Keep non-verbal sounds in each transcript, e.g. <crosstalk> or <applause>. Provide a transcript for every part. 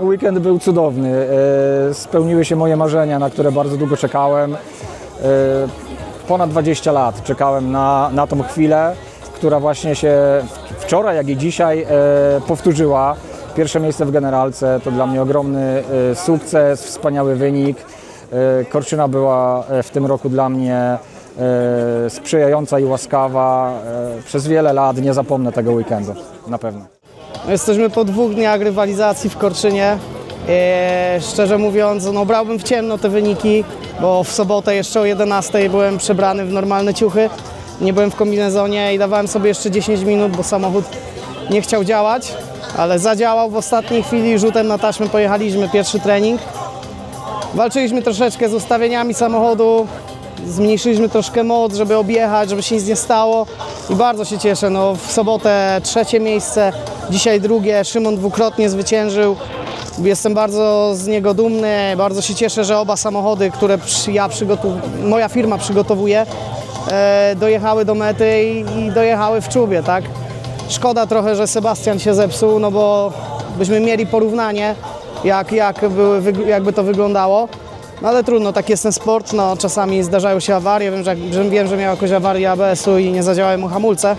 Weekend był cudowny. E, Spełniły się moje marzenia, na które bardzo długo czekałem. E, Ponad 20 lat czekałem na, na tą chwilę, która właśnie się wczoraj, jak i dzisiaj e, powtórzyła. Pierwsze miejsce w generalce to dla mnie ogromny sukces, wspaniały wynik. Korczyna była w tym roku dla mnie sprzyjająca i łaskawa. Przez wiele lat nie zapomnę tego weekendu, na pewno. Jesteśmy po dwóch dniach rywalizacji w Korczynie. Eee, szczerze mówiąc, no brałbym w ciemno te wyniki, bo w sobotę jeszcze o 11 byłem przebrany w normalne ciuchy. Nie byłem w kombinezonie i dawałem sobie jeszcze 10 minut, bo samochód nie chciał działać, ale zadziałał w ostatniej chwili. Rzutem na taśmę pojechaliśmy pierwszy trening. Walczyliśmy troszeczkę z ustawieniami samochodu, zmniejszyliśmy troszkę moc, żeby objechać, żeby się nic nie stało i bardzo się cieszę. No, w sobotę trzecie miejsce, dzisiaj drugie. Szymon dwukrotnie zwyciężył. Jestem bardzo z niego dumny, bardzo się cieszę, że oba samochody, które ja moja firma przygotowuje, e, dojechały do mety i, dojechały w czubie, tak? Szkoda trochę, że Sebastian się zepsuł, no bo byśmy mieli porównanie, jak, jak wyg- jakby to wyglądało. No ale trudno, tak jest ten sport, no czasami zdarzają się awarie, wiem, że, że, wiem, że miał jakąś awarię ABS-u i nie zadziałały mu hamulce.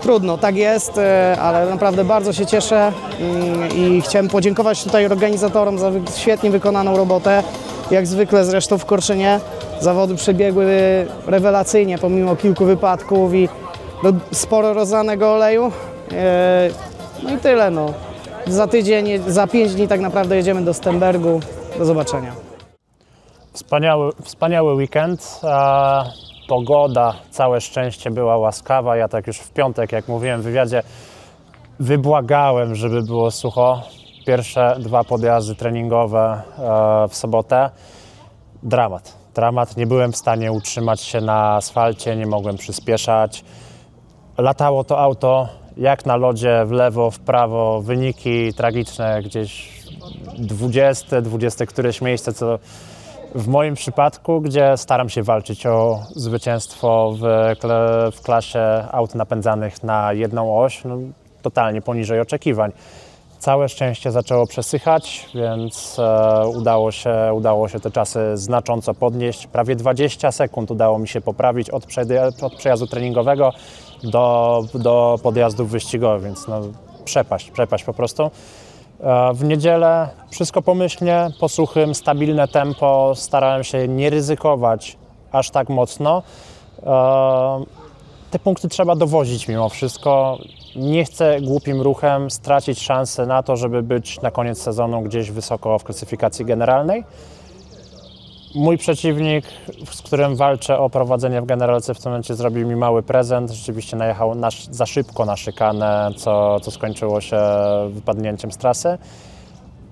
Trudno, tak jest, e, ale naprawdę bardzo się cieszę mm, i chciałem podziękować tutaj organizatorom za świetnie wykonaną robotę. Jak zwykle zresztą w Korszynie zawody przebiegły rewelacyjnie pomimo kilku wypadków i no, sporo rozlanego oleju. E, No i tyle no. Za tydzień, za pięć dni tak naprawdę jedziemy do Stembergu. Do zobaczenia. Wspaniały, wspaniały weekend. Pogoda, całe szczęście była łaskawa. Ja tak już w piątek, jak mówiłem w wywiadzie, wybłagałem, żeby było sucho. Pierwsze dwa podjazdy treningowe e, w sobotę. Dramat. Dramat. Nie byłem w stanie utrzymać się na asfalcie, nie mogłem przyspieszać. Latało to auto jak na lodzie, w lewo, w prawo. Wyniki tragiczne, gdzieś 20, 20 któreś miejsce, co w moim przypadku, gdzie staram się walczyć o zwycięstwo w, w klasie aut napędzanych na jedną oś, no, totalnie poniżej oczekiwań. Całe szczęście zaczęło przesychać, więc e, udało, się, udało się te czasy znacząco podnieść. Prawie 20 sekund udało mi się poprawić od, od przejazdu treningowego do, do podjazdów wyścigowych, więc no, przepaść, przepaść po prostu. E, W niedzielę wszystko pomyślnie, po suchym, stabilne tempo. Starałem się nie ryzykować aż tak mocno. E, Te punkty trzeba dowozić mimo wszystko. Nie chcę głupim ruchem stracić szansy na to, żeby być na koniec sezonu gdzieś wysoko w klasyfikacji generalnej. Mój przeciwnik, z którym walczę o prowadzenie w generalce, w tym momencie zrobił mi mały prezent. Rzeczywiście najechał na, za szybko na szykanę, co, co skończyło się wypadnięciem z trasy.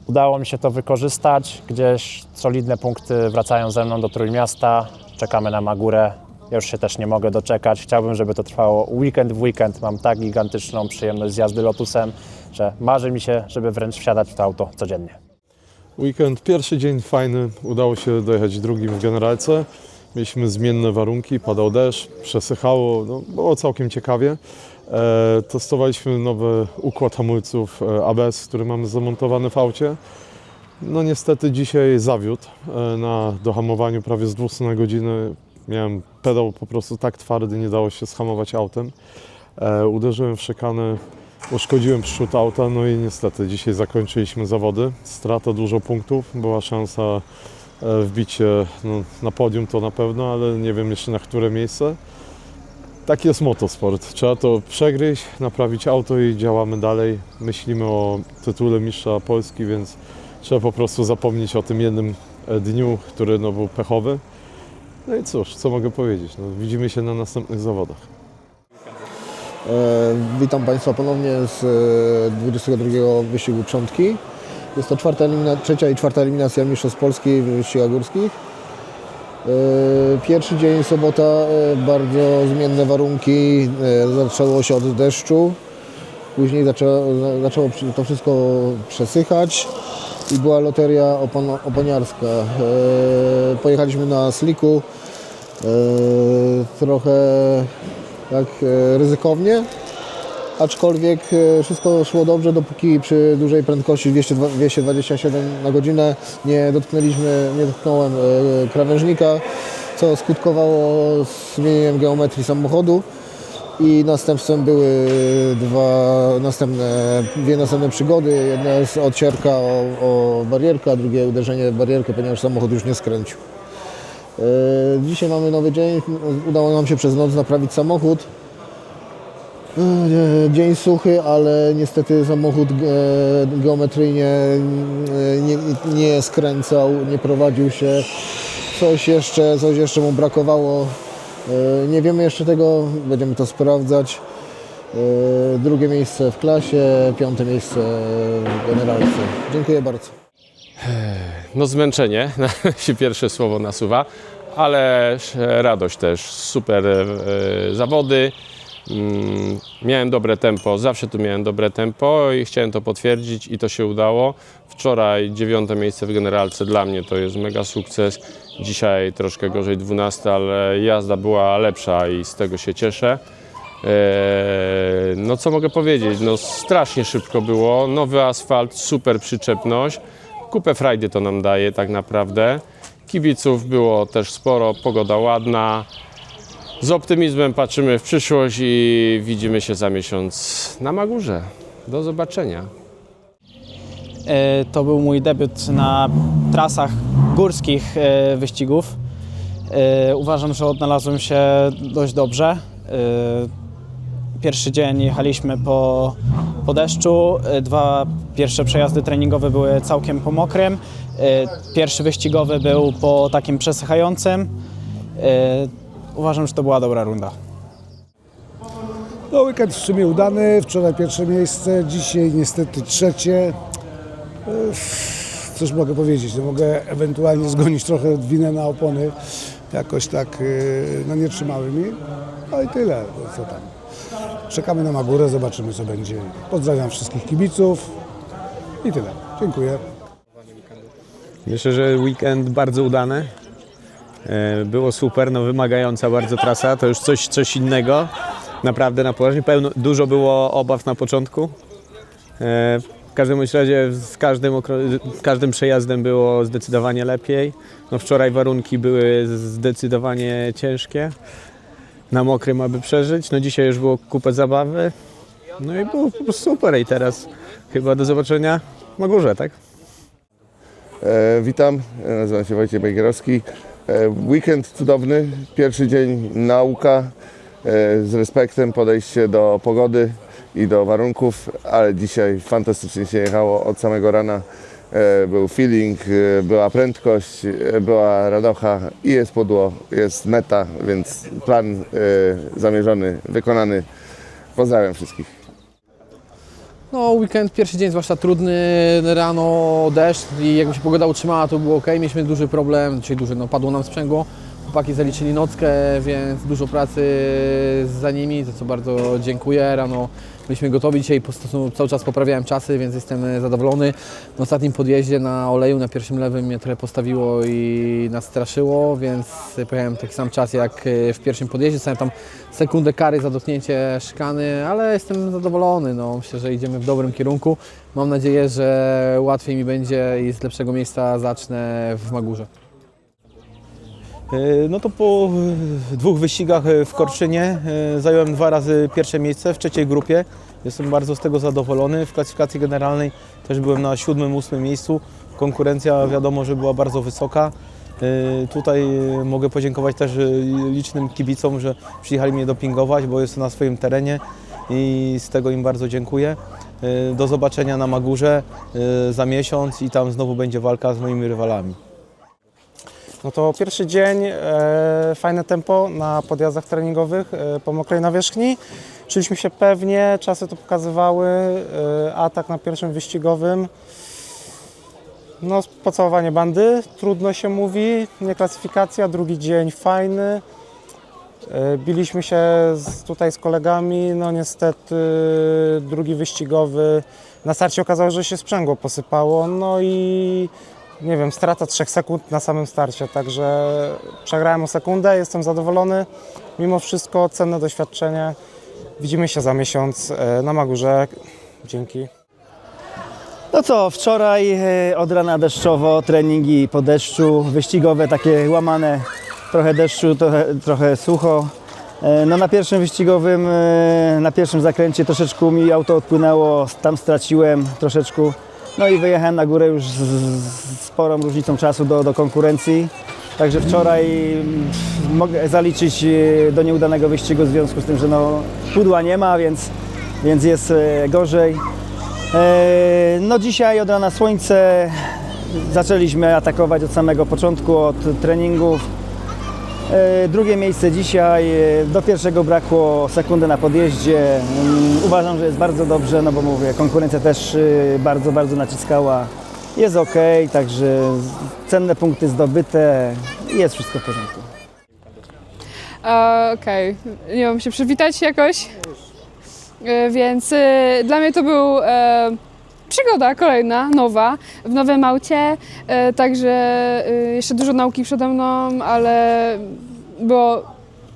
Udało mi się to wykorzystać. Gdzieś solidne punkty wracają ze mną do Trójmiasta. Czekamy na Magurę. Ja już się też nie mogę doczekać. Chciałbym, żeby to trwało weekend w weekend. Mam tak gigantyczną przyjemność z jazdy Lotusem, że marzy mi się, żeby wręcz wsiadać w to auto codziennie. Weekend, pierwszy dzień fajny, udało się dojechać drugim w generalce. Mieliśmy zmienne warunki, padał deszcz, przesychało, no, było całkiem ciekawie. E, testowaliśmy nowy układ hamulców e, ABS, który mamy zamontowany w aucie. No niestety dzisiaj zawiódł e, na dohamowaniu prawie z 200 na godzinę. Miałem pedał po prostu tak twardy, nie dało się schamować autem. E, uderzyłem w szykanę, uszkodziłem przód auta, no i niestety dzisiaj zakończyliśmy zawody. Strata dużo punktów, była szansa e, wbicie no, na podium to na pewno, ale nie wiem jeszcze na które miejsce. Tak jest motosport. Trzeba to przegryźć, naprawić auto i działamy dalej. Myślimy o tytule mistrza Polski, więc trzeba po prostu zapomnieć o tym jednym e, dniu, który no, był pechowy. No i cóż, co mogę powiedzieć? No, widzimy się na następnych zawodach. E, Witam Państwa ponownie z e, 22 wyścigu Przątki. Jest to czwarta trzecia i czwarta eliminacja Mistrzostw Polski w wyścigach górskich. E, Pierwszy dzień, sobota, e, bardzo zmienne warunki. e, Zaczęło się od deszczu. Później zaczęło, zaczęło to wszystko przesychać i była loteria opon- oponiarska. E, Pojechaliśmy na sliku. E, Trochę tak e, ryzykownie, aczkolwiek e, wszystko szło dobrze, dopóki przy dużej prędkości 200 227 na godzinę nie dotknęliśmy, nie dotknąłem e, krawężnika, co skutkowało zmienieniem geometrii samochodu i następstwem były dwa następne, dwie następne przygody. Jedna jest odcierka o, o barierkę, a drugie uderzenie w barierkę, ponieważ samochód już nie skręcił. E, Dzisiaj mamy nowy dzień. Udało nam się przez noc naprawić samochód. E, Dzień suchy, ale niestety samochód e, geometryjnie nie, nie skręcał, nie prowadził się. Coś jeszcze, coś jeszcze mu brakowało. Nie wiemy jeszcze tego, będziemy to sprawdzać. Drugie miejsce w klasie, piąte miejsce w generalce. Dziękuję bardzo. No zmęczenie, <laughs> się pierwsze słowo nasuwa, ale radość też. Super e, zawody. Mm, Miałem dobre tempo, zawsze tu miałem dobre tempo i chciałem to potwierdzić i to się udało. Wczoraj dziewiąte miejsce w generalce dla mnie to jest mega sukces. Dzisiaj troszkę gorzej 12, ale jazda była lepsza i z tego się cieszę. Eee, No co mogę powiedzieć, no strasznie szybko było, nowy asfalt, super przyczepność, kupę frajdy to nam daje tak naprawdę. Kibiców było też sporo, pogoda ładna. Z optymizmem patrzymy w przyszłość i widzimy się za miesiąc na Magurze. Do zobaczenia. E, To był mój debiut na trasach górskich e, wyścigów. E, Uważam, że odnalazłem się dość dobrze. Pierwszy dzień jechaliśmy po, po deszczu, e, dwa pierwsze przejazdy treningowe były całkiem po mokrym. E, Pierwszy wyścigowy był po takim przesychającym. E, Uważam, że to była dobra runda. No weekend w sumie udany, wczoraj pierwsze miejsce, dzisiaj niestety trzecie. Cóż mogę powiedzieć, no mogę ewentualnie zgonić trochę winę na opony, jakoś tak no nie trzymały mi. No i tyle, co tam. Czekamy na Magurę, zobaczymy co będzie. Pozdrawiam wszystkich kibiców i tyle. Dziękuję. Myślę, że weekend bardzo udany. E, Było super, no wymagająca bardzo trasa, to już coś, coś innego. Naprawdę na poważnie. Pełno, dużo było obaw na początku. E, W każdym razie z każdym, każdym przejazdem było zdecydowanie lepiej. No wczoraj warunki były zdecydowanie ciężkie. Na mokrym, aby przeżyć. No dzisiaj już było kupę zabawy. No i było po prostu super i teraz chyba do zobaczenia na górze, tak? E, witam, nazywam się Wojciech Bajgierowski. E, weekend cudowny, pierwszy dzień nauka, e, z respektem podejście do pogody i do warunków, ale dzisiaj fantastycznie się jechało od samego rana. E, był feeling, e, była prędkość, e, była radocha i jest pudło, jest meta, więc plan zamierzony, wykonany. Pozdrawiam wszystkich. No, weekend, pierwszy dzień zwłaszcza trudny, rano deszcz i jakby się pogoda utrzymała, to było ok. Mieliśmy duży problem, dzisiaj duży, no padło nam sprzęgło. Chłopaki zaliczyli nockę, więc dużo pracy za nimi, za co bardzo dziękuję. Rano byliśmy gotowi, dzisiaj po prostu cały czas poprawiałem czasy, więc jestem zadowolony. Na ostatnim podjeździe na oleju, na pierwszym lewym mnie trochę postawiło i nas straszyło, więc pojechałem taki sam czas jak w pierwszym podjeździe. Dostałem tam sekundę kary za dotknięcie szkany, ale jestem zadowolony. No, myślę, że idziemy w dobrym kierunku. Mam nadzieję, że łatwiej mi będzie i z lepszego miejsca zacznę w Magurze. E, No to po e, dwóch wyścigach e, w Korczynie zająłem dwa razy pierwsze miejsce w trzeciej grupie. Jestem bardzo z tego zadowolony. W klasyfikacji generalnej też byłem na siódmym, ósmym miejscu. Konkurencja wiadomo, że była bardzo wysoka. Tutaj mogę podziękować też licznym kibicom, że przyjechali mnie dopingować, bo jestem na swoim terenie i z tego im bardzo dziękuję. Do zobaczenia na Magurze za miesiąc i tam znowu będzie walka z moimi rywalami. No to pierwszy dzień, e, fajne tempo na podjazdach treningowych e, po mokrej nawierzchni. Czuliśmy się pewnie, czasy to pokazywały, e, atak na pierwszym wyścigowym. No, pocałowanie bandy, trudno się mówi, nie klasyfikacja, drugi dzień fajny. E, Biliśmy się z, tutaj z kolegami, no niestety drugi wyścigowy, na starcie okazało się, że się sprzęgło posypało, no i nie wiem, strata 3 sekund na samym starcie, także przegrałem o sekundę, jestem zadowolony. Mimo wszystko cenne doświadczenie Widzimy się za miesiąc e, na Magurze. Dzięki. No co, wczoraj e, od rana deszczowo, treningi po deszczu, wyścigowe takie łamane, trochę deszczu, trochę, trochę sucho. E, No na pierwszym wyścigowym, na pierwszym zakręcie troszeczkę mi auto odpłynęło, tam straciłem troszeczkę. No i wyjechałem na górę już z, z sporą różnicą czasu do, do konkurencji. Także wczoraj mm, mogę zaliczyć e, do nieudanego wyścigu w związku z tym, że no, pudła nie ma, więc, więc jest e, gorzej. E, No dzisiaj od rana słońce, zaczęliśmy atakować od samego początku, od treningów. E, Drugie miejsce dzisiaj, e, do pierwszego brakło sekundy na podjeździe. Mm, Uważam, że jest bardzo dobrze, no bo mówię, konkurencja też e, bardzo, bardzo naciskała. Jest ok, także cenne punkty zdobyte, jest wszystko w porządku. Okej, nie mam się przywitać jakoś. Więc dla mnie to był przygoda kolejna, nowa, w nowym aucie. E, także e, jeszcze dużo nauki przede mną, ale było,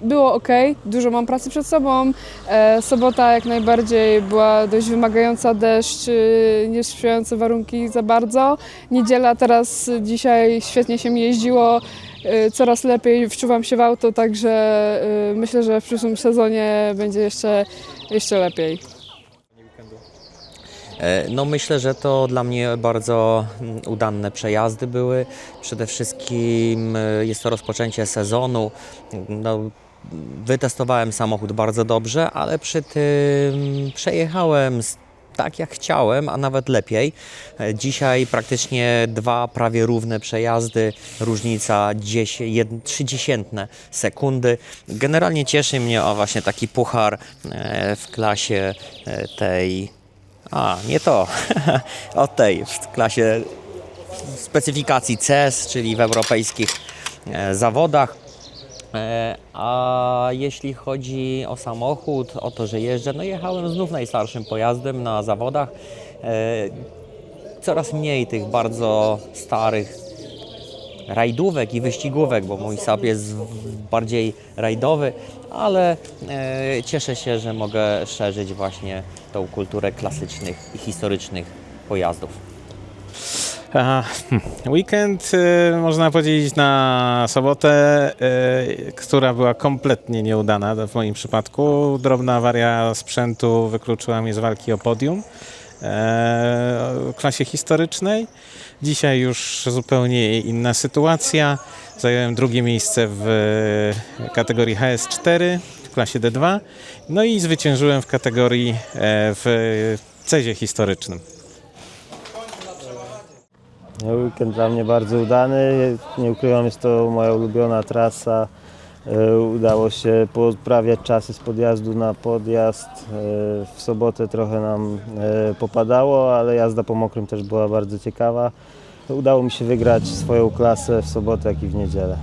było ok. Dużo mam pracy przed sobą. E, sobota jak najbardziej była dość wymagająca, deszcz, e, niesprzyjające warunki za bardzo. Niedziela teraz, dzisiaj świetnie się mi jeździło. Coraz lepiej wczuwam się w auto, także myślę, że w przyszłym sezonie będzie jeszcze, jeszcze lepiej. E, No myślę, że to dla mnie bardzo mm, udane przejazdy były. Przede wszystkim e, jest to rozpoczęcie sezonu. No, wytestowałem samochód bardzo dobrze, ale przy tym przejechałem tak jak chciałem, a nawet lepiej. E, Dzisiaj praktycznie dwa prawie równe przejazdy, różnica 10, jed- trzy dziesiętne sekundy. Generalnie cieszy mnie o właśnie taki puchar w klasie tej a, nie to. <laughs> o tej w klasie specyfikacji CES, czyli w europejskich e, zawodach. E, a jeśli chodzi o samochód, o to, że jeżdżę, no jechałem znów najstarszym pojazdem na zawodach. E, coraz mniej tych bardzo starych rajdówek i wyścigówek, bo mój Saab jest bardziej rajdowy, ale e, cieszę się, że mogę szerzyć właśnie tą kulturę klasycznych i historycznych pojazdów. Aha, hm. Weekend y, można powiedzieć na sobotę, y, która była kompletnie nieudana w moim przypadku. Drobna awaria sprzętu wykluczyła mnie z walki o podium klasie historycznej. Dzisiaj już zupełnie inna sytuacja. Zająłem drugie miejsce w kategorii HS4 w klasie D2. No i zwyciężyłem w kategorii e, w cezie historycznym. Weekend dla mnie bardzo udany. Nie ukrywam, jest to moja ulubiona trasa. E, Udało się poprawiać czasy z podjazdu na podjazd. E, W sobotę trochę nam e, popadało, ale jazda po mokrym też była bardzo ciekawa. Udało mi się wygrać swoją klasę w sobotę, jak i w niedzielę.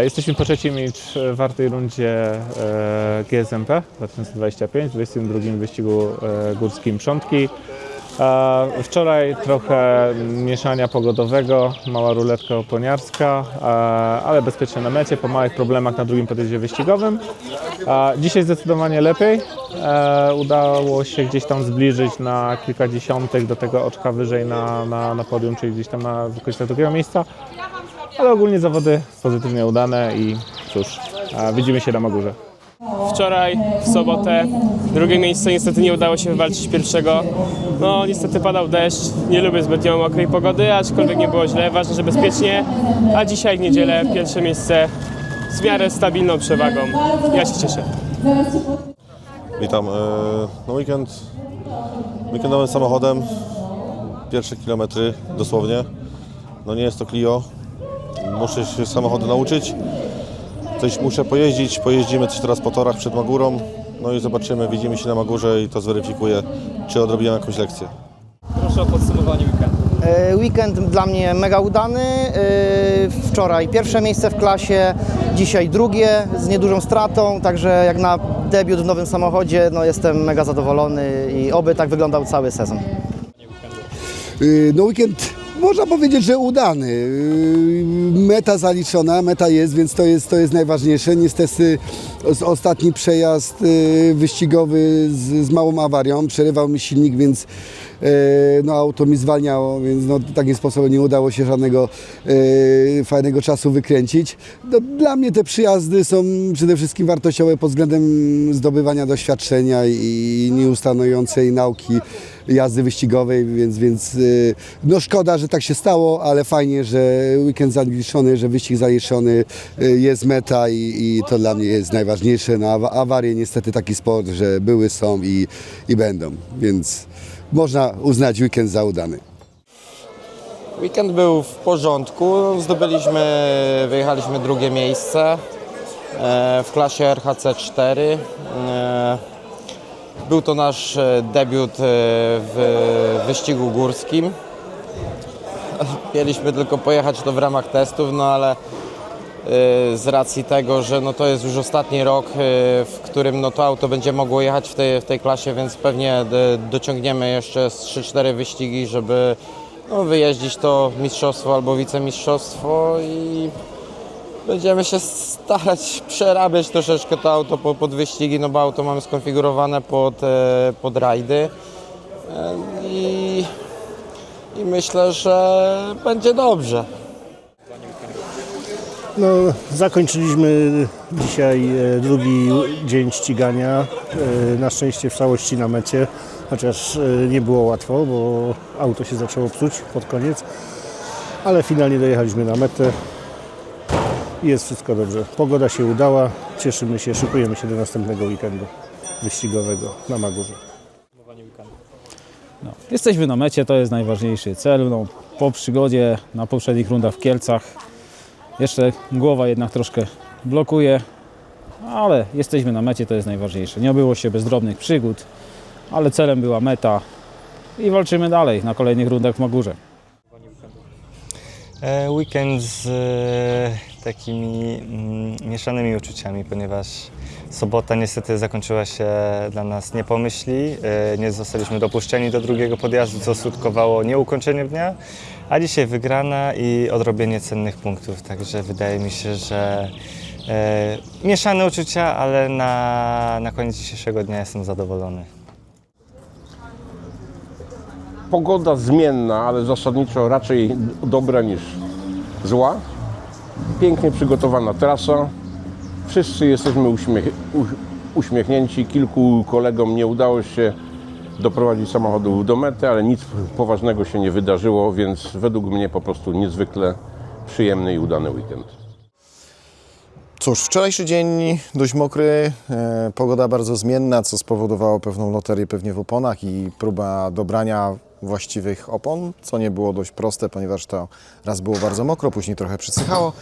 Jesteśmy po trzeciej i czwartej rundzie GSMP 2025, w 22 wyścigu górskim Przątki. Wczoraj trochę mieszania pogodowego, mała ruletka oponiarska, ale bezpiecznie na mecie, po małych problemach na drugim podjeździe wyścigowym. Dzisiaj zdecydowanie lepiej. E, Udało się gdzieś tam zbliżyć na kilka dziesiątek do tego oczka wyżej na, na, na podium, czyli gdzieś tam na w okolicach drugiego miejsca. Ale ogólnie zawody pozytywnie udane i cóż, widzimy się na Magurze. Wczoraj, w sobotę, drugie miejsce niestety nie udało się wywalczyć pierwszego. No niestety padał deszcz, nie lubię zbytnio mokrej pogody, aczkolwiek nie było źle, ważne, że bezpiecznie. A dzisiaj w niedzielę pierwsze miejsce z miarę stabilną przewagą. Ja się cieszę. Witam. No weekend, weekendowym samochodem, pierwsze kilometry dosłownie. No nie jest to Clio. Muszę się samochody nauczyć. Coś muszę pojeździć, pojeździmy coś teraz po torach przed Magurą. No i zobaczymy, widzimy się na Magurze i to zweryfikuję, czy odrobiłem jakąś lekcję. Proszę o podsumowanie weekendu. E, Weekend dla mnie mega udany. E, Wczoraj pierwsze miejsce w klasie, dzisiaj drugie z niedużą stratą, także jak na debiut w nowym samochodzie no jestem mega zadowolony i oby tak wyglądał cały sezon. Y, No weekend Można powiedzieć, że udany. Yy, Meta zaliczona, meta jest, więc to jest, to jest najważniejsze. Niestety os- ostatni przejazd yy, wyścigowy z, z małą awarią, przerywał mi silnik, więc yy, no, auto mi zwalniało, więc no, takim sposobem nie udało się żadnego yy, fajnego czasu wykręcić. No, dla mnie te przyjazdy są przede wszystkim wartościowe pod względem zdobywania doświadczenia i nieustanującej nauki jazdy wyścigowej, więc, więc yy, no szkoda, że tak się stało, ale fajnie, że weekend zaliczony, że wyścig zaliczony, yy, jest meta i, i to dla mnie jest najważniejsze. No, awa- awarie niestety taki sport, że były, są i, i będą, więc można uznać weekend za udany. Weekend był w porządku. Zdobyliśmy, wyjechaliśmy drugie miejsce e, w klasie RHC 4. Był to nasz e, debiut e, w wyścigu górskim. <laughs> Mieliśmy tylko pojechać to w ramach testów, no ale e, z racji tego, że no to jest już ostatni rok, w którym no to auto będzie mogło jechać w tej, w tej klasie, więc pewnie dociągniemy jeszcze z 3-4 wyścigi, żeby no, wyjeździć to mistrzostwo albo wicemistrzostwo i będziemy się starać przerabiać troszeczkę to auto po- pod wyścigi, no bo auto mamy skonfigurowane pod, e, pod rajdy E, i, i myślę, że będzie dobrze. No, zakończyliśmy dzisiaj e, drugi dzień ścigania. Na szczęście w całości na mecie, chociaż nie było łatwo, bo auto się zaczęło psuć pod koniec. Ale finalnie dojechaliśmy na metę i jest wszystko dobrze. Pogoda się udała, cieszymy się, szykujemy się do następnego weekendu wyścigowego na Magurze. No, jesteśmy na mecie, to jest najważniejszy cel. No, po przygodzie na poprzednich rundach w Kielcach jeszcze głowa jednak troszkę blokuje, ale jesteśmy na mecie, to jest najważniejsze. Nie obyło się bez drobnych przygód, ale celem była meta i walczymy dalej na kolejnych rundach w Magurze. E, Weekend z takimi mm, mieszanymi uczuciami, ponieważ sobota niestety zakończyła się dla nas nie po myśli. E, Nie zostaliśmy dopuszczeni do drugiego podjazdu, co skutkowało nieukończeniem dnia, a dzisiaj wygrana i odrobienie cennych punktów. Także wydaje mi się, że e, mieszane uczucia, ale na, na koniec dzisiejszego dnia jestem zadowolony. Pogoda zmienna, ale zasadniczo raczej dobra niż zła. Pięknie przygotowana trasa. Wszyscy jesteśmy uśmiech, uśmiechnięci. Kilku kolegom nie udało się doprowadzić samochodów do mety, ale nic poważnego się nie wydarzyło, więc według mnie po prostu niezwykle przyjemny i udany weekend. Cóż, wczorajszy dzień dość mokry, e, pogoda bardzo zmienna, co spowodowało pewną loterię pewnie w oponach i próba dobrania właściwych opon, co nie było dość proste, ponieważ to raz było bardzo mokro, później trochę przysychało.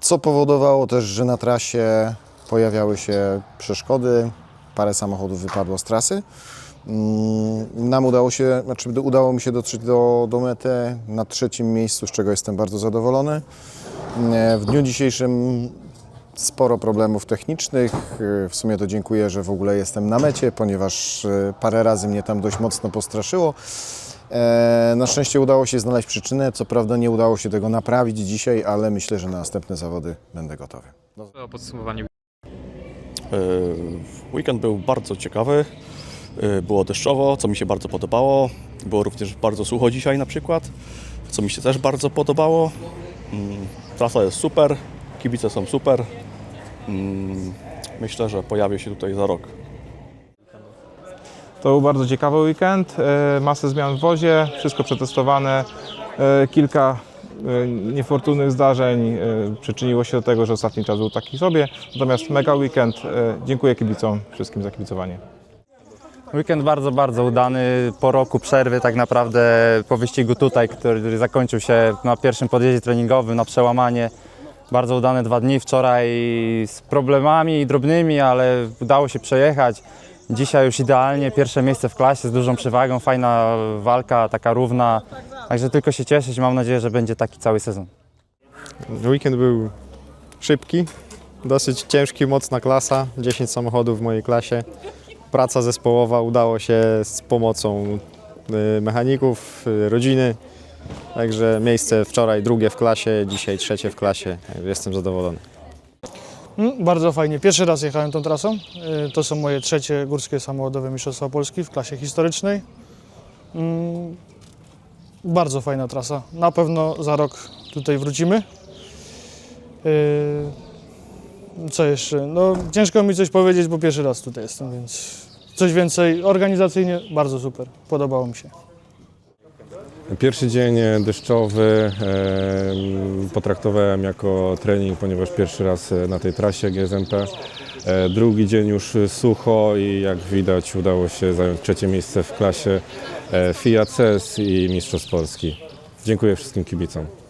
Co powodowało też, że na trasie pojawiały się przeszkody, parę samochodów wypadło z trasy. Mm, Nam udało się, znaczy udało mi się dotrzeć do, do mety na trzecim miejscu, z czego jestem bardzo zadowolony. E, W dniu dzisiejszym sporo problemów technicznych. E, W sumie to dziękuję, że w ogóle jestem na mecie, ponieważ e, parę razy mnie tam dość mocno postraszyło. E, Na szczęście udało się znaleźć przyczynę. Co prawda nie udało się tego naprawić dzisiaj, ale myślę, że na następne zawody będę gotowy. Podsumowanie. E, Weekend był bardzo ciekawy. E, Było deszczowo, co mi się bardzo podobało. Było również bardzo sucho dzisiaj na przykład, co mi się też bardzo podobało. Mm, Trasa jest super, kibice są super. Mm, Myślę, że pojawię się tutaj za rok. To był bardzo ciekawy weekend, e, masę zmian w wozie, wszystko przetestowane, e, kilka e, niefortunnych zdarzeń przyczyniło się do tego, że ostatni czas był taki sobie, natomiast mega weekend, dziękuję kibicom wszystkim za kibicowanie. Weekend bardzo, bardzo udany. Po roku przerwy tak naprawdę po wyścigu tutaj, który zakończył się na pierwszym podjeździe treningowym, na przełamanie. Bardzo udane dwa dni. Wczoraj z problemami drobnymi, ale udało się przejechać. Dzisiaj już idealnie, pierwsze miejsce w klasie z dużą przewagą, fajna walka, taka równa. Także tylko się cieszyć, mam nadzieję, że będzie taki cały sezon. Weekend był szybki, dosyć ciężki, mocna klasa, 10 samochodów w mojej klasie. Praca zespołowa udało się z pomocą y, mechaników, y, rodziny. Także miejsce wczoraj drugie w klasie, dzisiaj trzecie w klasie. Jestem zadowolony. Mm, Bardzo fajnie. Pierwszy raz jechałem tą trasą. Y, To są moje trzecie górskie samochodowe Mistrzostwa Polski w klasie historycznej. Mm, Bardzo fajna trasa. Na pewno za rok tutaj wrócimy. Y, Co jeszcze? No, ciężko mi coś powiedzieć, bo pierwszy raz tutaj jestem, więc coś więcej. Organizacyjnie bardzo super. Podobało mi się. Pierwszy dzień deszczowy e, potraktowałem jako trening, ponieważ pierwszy raz na tej trasie GSMP. E, drugi dzień już sucho i jak widać udało się zająć trzecie miejsce w klasie e, FIA CES i Mistrzostw Polski. Dziękuję wszystkim kibicom.